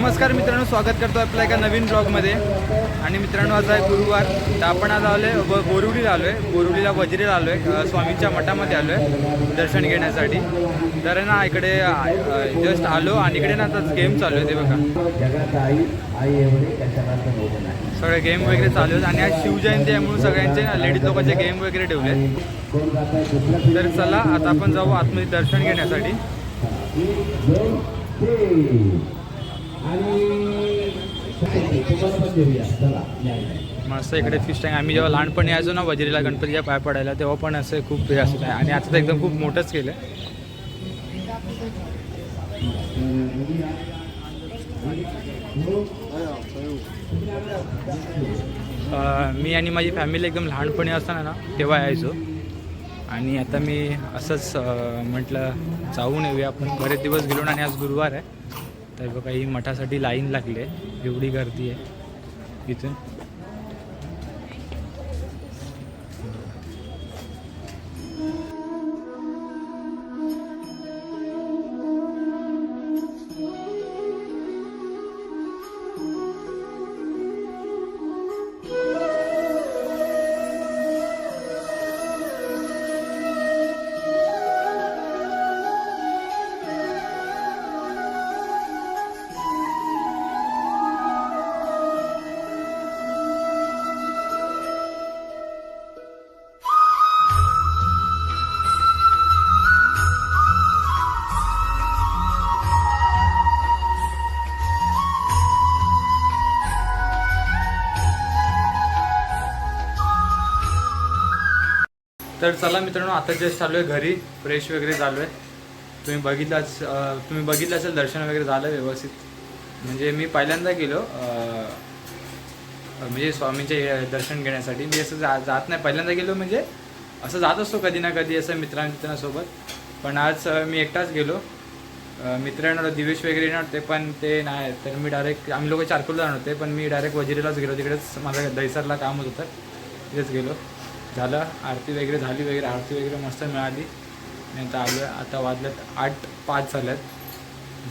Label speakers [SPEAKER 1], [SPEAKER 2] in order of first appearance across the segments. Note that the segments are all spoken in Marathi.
[SPEAKER 1] नमस्कार मित्रांनो स्वागत करतो आपल्या एका नवीन ब्लॉगमध्ये. आणि मित्रांनो आज आहे गुरुवार. तर आपण आज आलो आहे ब बोरुडीला आलो आहे बोरुडीला वजरीला आलो आहे स्वामींच्या मठामध्ये आलो आहे दर्शन घेण्यासाठी. तर ना इकडे जस्ट आलो आणि इकडे ना आता गेम चालू आहे ते बघा. सगळे गेम वगैरे चालू आहेत. आणि आज शिवजयंती आहे म्हणून सगळ्यांचे लेडीज लोकांचे गेम वगैरे ठेवले आहेत. तर चला आता आपण जाऊ आतमध्ये दर्शन घेण्यासाठी. मस्त इकडे फिश टँक आम्ही जेव्हा लहानपणी यायचो ना वजिरीला गणपतीच्या पाय पडायला तेव्हा पण असं खूप हे असत आहे आणि आता तर एकदम खूप मोठंच केलं मी आणि माझी फॅमिली एकदम लहानपणी असताना ना तेव्हा यायचो. आणि आता मी असंच म्हटलं जाऊन येऊया. आपण बरेच दिवस गेलो आणि आज गुरुवार आहे. तर बघा ही मठासाठी लाईन लागली आहे. एवढी गर्दी आहे इथून. तर चला मित्रांनो आता जस्ट आलो आहे घरी फ्रेश वगैरे झालो आहे तुम्ही बघितला तुम्ही बघितलं असेल दर्शन वगैरे झालं व्यवस्थित. म्हणजे मी पहिल्यांदा गेलो म्हणजे स्वामींचे दर्शन घेण्यासाठी. मी असं जा जात नाही. पहिल्यांदा गेलो म्हणजे असं जात असतो कधी ना कधी असं मित्रांमित्रांसोबत पण आज मी एकटाच गेलो. मित्र येणार दिवेश वगैरे येणार होते पण ते नाही तर मी डायरेक्ट आम्ही लोक चारकोलला जाणार होते पण मी डायरेक्ट वजिरीलाच गेलो. तिकडेच माझं दहिसरला काम होत होतं. तिथेच गेलो. झालं आरती वगैरे झाली वगैरे आरती वगैरे मस्त मिळाली. नाही तर आलो आहे आता वाजल्यात आठ पाच झाल्यात.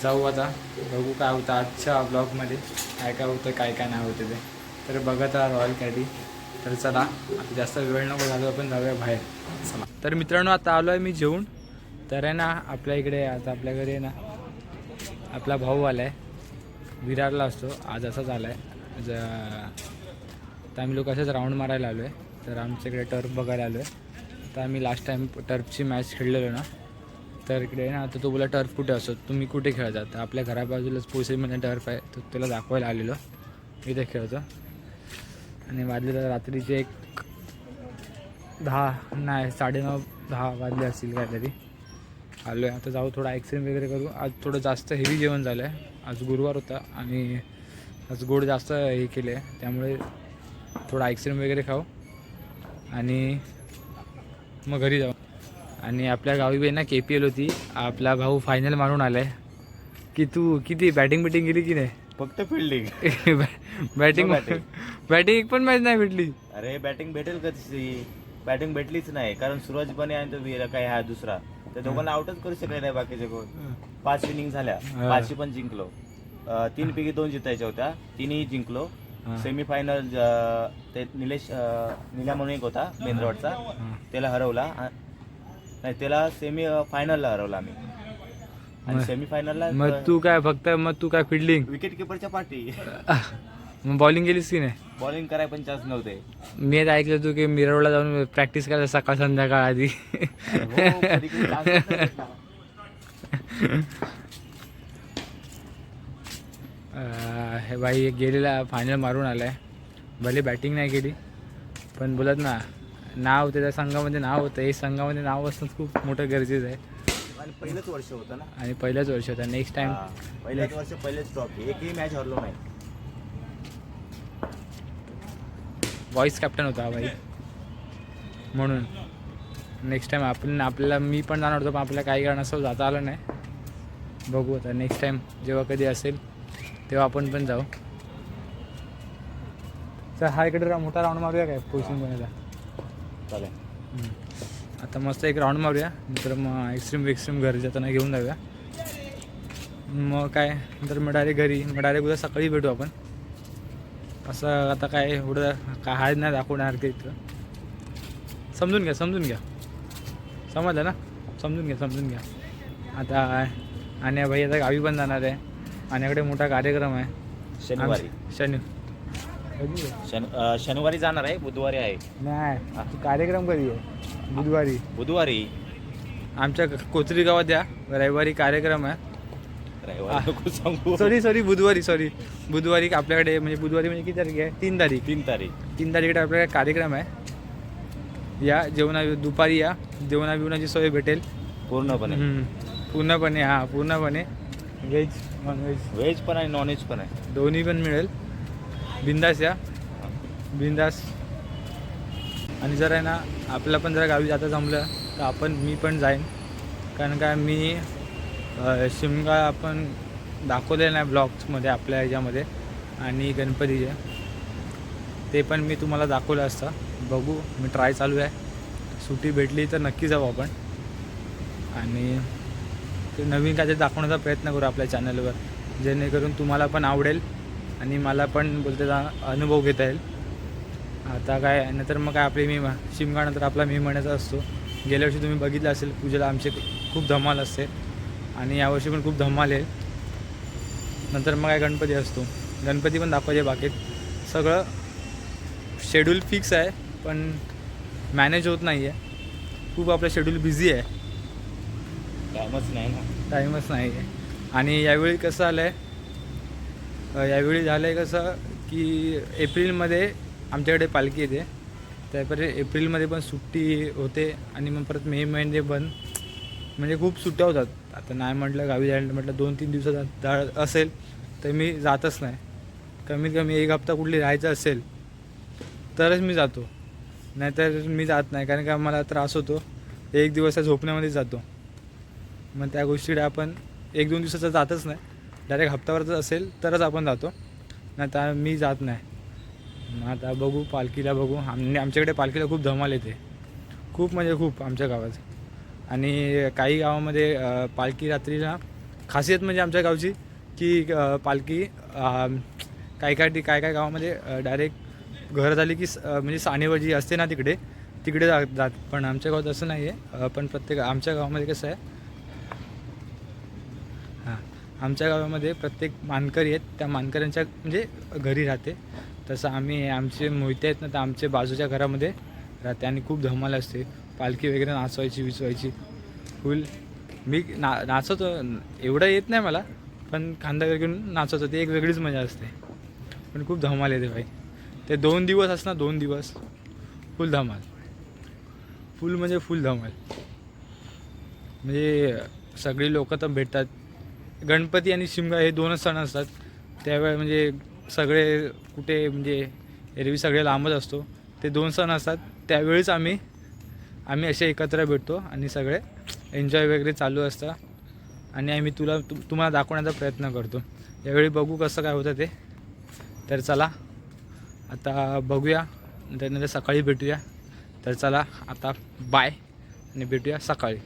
[SPEAKER 1] जाऊ आता बघू काय होतं आजच्या ब्लॉगमध्ये काय काय होतं काय काय नाही होतं ते. तर बघत राहा रॉयल कॅडी तर चला आता जास्त वेळ नको झालो आपण जाऊया बाहेर. चला. तर मित्रांनो आता आलो आहे मी जेवून. तर आहे ना आपल्या इकडे आता आपल्या घरी आहे ना आपला भाऊ आला आहे विरारला असतो. आज असाच आला आहे ज तर आम्ही लोक असंच राऊंड मारायला आलो आहे तर आमच्याकडे टर्फ बघायला आलो आहे तर आम्ही लास्ट टाईम टर्फची मॅच खेळलेलो ना तर इकडे ना आता तो बोला टर्फ कुठे असतो तुम्ही कुठे खेळता? तर आपल्या घराबाजूलाच पोसेमध्ये टर्फ आहे तर त्याला दाखवायला आलेलो. इथे खेळतो. आणि वाजले तर रात्रीचे एक दहा नाही साडेनऊ दहा वाजले असतील काहीतरी. आलो आहे आता जाऊ थोडा ॲक्सिडेंट वगैरे करू. आज थोडं जास्त हेवी जेवण झालं आहे आज गुरुवार होता आणि आज गोड जास्त हे केले आहे त्यामुळे थोडा आईस्क्रीम वगैरे खाऊ. आणि मग घरी जाऊ. आणि आपल्या गावी बी ना के पी एल होती. आपला भाऊ फायनल मारून आलाय. की तू किती बॅटिंग बिटिंग केली की नाही?
[SPEAKER 2] फक्त फिल्डिंग
[SPEAKER 1] बॅटिंग. बॅटिंग एक पण मॅच नाही भेटली.
[SPEAKER 2] अरे बॅटिंग भेटेल का तशी बॅटिंग भेटलीच नाही. कारण सूरज बने आणि तो वीर काय हा दुसरा. त्या दोघांना आउटच करू शकले नाही बाकीचे कोण. पाच इनिंग झाल्या. पाचशे पण जिंकलो. तीन पैकी दोन जितायच्या होत्या. तिन्ही जिंकलो. सेमीफायनल ते निलेश निला म्हणून एक होता बेंद्रवाडचा त्याला हरवला. नाही त्याला सेमी फायनलला हरवला आम्ही. आणि
[SPEAKER 1] मग-
[SPEAKER 2] सेमीफायनलला
[SPEAKER 1] मग तू काय फक्त मग तू काय फिल्डिंग
[SPEAKER 2] विकेट किपरच्या पाठी
[SPEAKER 1] मग बॉलिंग केलीस की नाही?
[SPEAKER 2] बॉलिंग कराय पण चान्स नव्हते.
[SPEAKER 1] मी आता ऐकलं तू की मिरवला जाऊन प्रॅक्टिस करायला सकाळ संध्याकाळ आधी.
[SPEAKER 2] हो, कधी कधी chance नव्हता भेटला.
[SPEAKER 1] हे बाई गेलेला फायनल मारून आलाय. भले बॅटिंग नाही केली पण बोलत ना नाव त्याच्या संघामध्ये नाव होतं. हे संघामध्ये नाव असणं खूप मोठं गरजेचं आहे.
[SPEAKER 2] आणि पहिलंच वर्ष होतं ना?
[SPEAKER 1] आणि पहिल्याच वर्ष होता. नेक्स्ट टाइम
[SPEAKER 2] हा, पहिल्याच वर्ष पहिलेच ट्रॉफी एकही मॅच हरलो नाही.
[SPEAKER 1] व्हॉइस कॅप्टन होता हा बाई म्हणून. नेक्स्ट टाइम आपण आपल्याला मी पण जाणार होतो पण आपल्याला काही कारणास्तव जाता आलं नाही. बघू आता. नेक्स्ट टाइम जेव्हा कधी असेल तेव्हा आपण पण जाऊ. तर हा इकडे मोठा राऊंड मारूया काय? पोझिशन बनायला
[SPEAKER 2] चालेल.
[SPEAKER 1] आता मस्त एक राऊंड मारूया. नंतर मग एक्स्ट्रीम एक्स्ट्रीम घरी जाताना घेऊन जाऊया. मग काय? नंतर मग डायरेक्ट घरी. मग डायरेक्ट उद्या सकाळी भेटू आपण. असं आता काय एवढं काय हाय नाही दाखवणार की इथं. समजून घ्या समजून घ्या. समजलं ना? समजून घ्या समजून घ्या. आता आणि भाई आता गावी पण जाणार आहे. आणिकडे मोठा कार्यक्रम आहे.
[SPEAKER 2] शनिवारी.
[SPEAKER 1] शनि
[SPEAKER 2] शनिवारी जाणार आहे? बुधवारी आहे.
[SPEAKER 1] नाही कार्यक्रम कधी आहे? बुधवारी.
[SPEAKER 2] बुधवारी.
[SPEAKER 1] आमच्या कोचरी गावात या रविवारी कार्यक्रम आहे. सॉरी सॉरी बुधवारी सॉरी बुधवारी आपल्याकडे म्हणजे बुधवारी म्हणजे किती तारीख आहे? तीन तारीख.
[SPEAKER 2] तीन तारीख.
[SPEAKER 1] तीन तारखेकडे आपल्याकडे कार्यक्रम आहे. या जेवणा दुपारी या. जेवणा बिवणाची सोय भेटेल.
[SPEAKER 2] पूर्णपणे.
[SPEAKER 1] पूर्णपणे हा पूर्णपणे. व्हेज नॉनव्हेज
[SPEAKER 2] व्हेज पण आहे नॉनव्हेज पण आहे.
[SPEAKER 1] दोन्ही पण मिळेल. बिंदास या. बिंदास. आणि जर आहे ना आपल्याला पण जरा गावी जाता जमलं तर आपण मी पण जाईन. कारण का मी शिमगा आपण दाखवलेलं नाही ब्लॉग्समध्ये आपल्या ह्याच्यामध्ये. आणि गणपतीचे. ते पण मी तुम्हाला दाखवलं असतं. बघू मी ट्राय चालू आहे. सुट्टी भेटली तर नक्की जाऊ आपण. आणि ते नवीन काहीतरी दाखवण्याचा प्रयत्न करू आपल्या चॅनलवर जेणेकरून तुम्हाला पण आवडेल आणि मला पण बोलते अनुभव घेता येईल. आता काय नंतर मग काय आपली मी शिमगा तर आपला मी महिन्याचा असतो. गेल्या वर्षी तुम्ही बघितलं असेल पूजेला आमचे खूप धमाल असते. आणि यावर्षी पण खूप धमाल आहे. नंतर मग काय गणपती असतो. गणपती पण दाखवायचे बाकीत. सगळं शेड्यूल फिक्स आहे पण मॅनेज होत नाही आहे खूप आपलं शेड्यूल बिझी आहे.
[SPEAKER 2] टाईमच नाही ना.
[SPEAKER 1] टाईमच नाही. आहे आणि यावेळी कसं आलं आहे यावेळी झालं आहे कसं की एप्रिलमध्ये आमच्याकडे पालखी येते. त्यापर्यंत एप्रिलमध्ये पण सुट्टी होते आणि मग परत मे महिने बंद म्हणजे खूप सुट्ट्या होतात. आता नाही म्हटलं गावी जायला म्हटलं दोन तीन दिवसात जा- असेल तर मी जातच नाही. कमीत कमी एक हप्ता कुठली राहायचं असेल तरच मी जातो. नाहीतर मी जात नाही. कारण का मला त्रास होतो. एक दिवस झोपण्यामध्ये जातो. मग त्या गोष्टीकडे आपण एक दोन दिवसाचा जातच नाही. डायरेक्ट हप्त्यावरच असेल तरच आपण जातो. नाही तर मी जात नाही. मग आता बघू पालखीला बघू. आम आमच्याकडे पालखीला खूप धमाल येते. खूप म्हणजे खूप आमच्या गावात. आणि काही गावामध्ये पालखी रात्रीला खासियत म्हणजे आमच्या गावची की पालखी काही काही काय काय गावामध्ये डायरेक्ट घर झाली की स- म्हणजे सानेवजी असते ना तिकडे तिकडे जात जात. पण आमच्या गावात असं नाही आहे पण प्रत्येक आमच्या गावामध्ये कसं आहे आमच्या गावामध्ये प्रत्येक मानकरी आहेत. त्या मानकऱ्यांच्या म्हणजे घरी राहते. तसं आम्ही आमचे मोहिते आहेत ना तर आमच्या बाजूच्या घरामध्ये राहते आणि खूप धमाल असते. पालखी वगैरे नाचवायची विचवायची. फुल मी ना नाचवतो. एवढं येत नाही मला पण खांदा घेऊन नाचवतो. ती एक वेगळीच मजा असते. पण खूप धमाल येते भाई. ते दोन दिवस असणार दोन दिवस. फुल धमाल. फुल म्हणजे फुल धमाल. म्हणजे सगळी लोक तर भेटतात. गणपती आणि शिमगा हे दोनच सण असतात. त्यावेळेस म्हणजे सगळे कुठे म्हणजे एरवी सगळे लांबच असतो. ते दोन सण असतात. त्यावेळीच आम्ही आम्ही असे एकत्र भेटतो आणि सगळे एन्जॉय वगैरे चालू असतं. आणि आम्ही तुला तु तुम्हाला दाखवण्याचा प्रयत्न करतो. यावेळी बघू कसं काय होतं ते. तर चला आता बघूया. त्यानंतर सकाळी भेटूया. तर चला आता बाय आणि भेटूया सकाळी.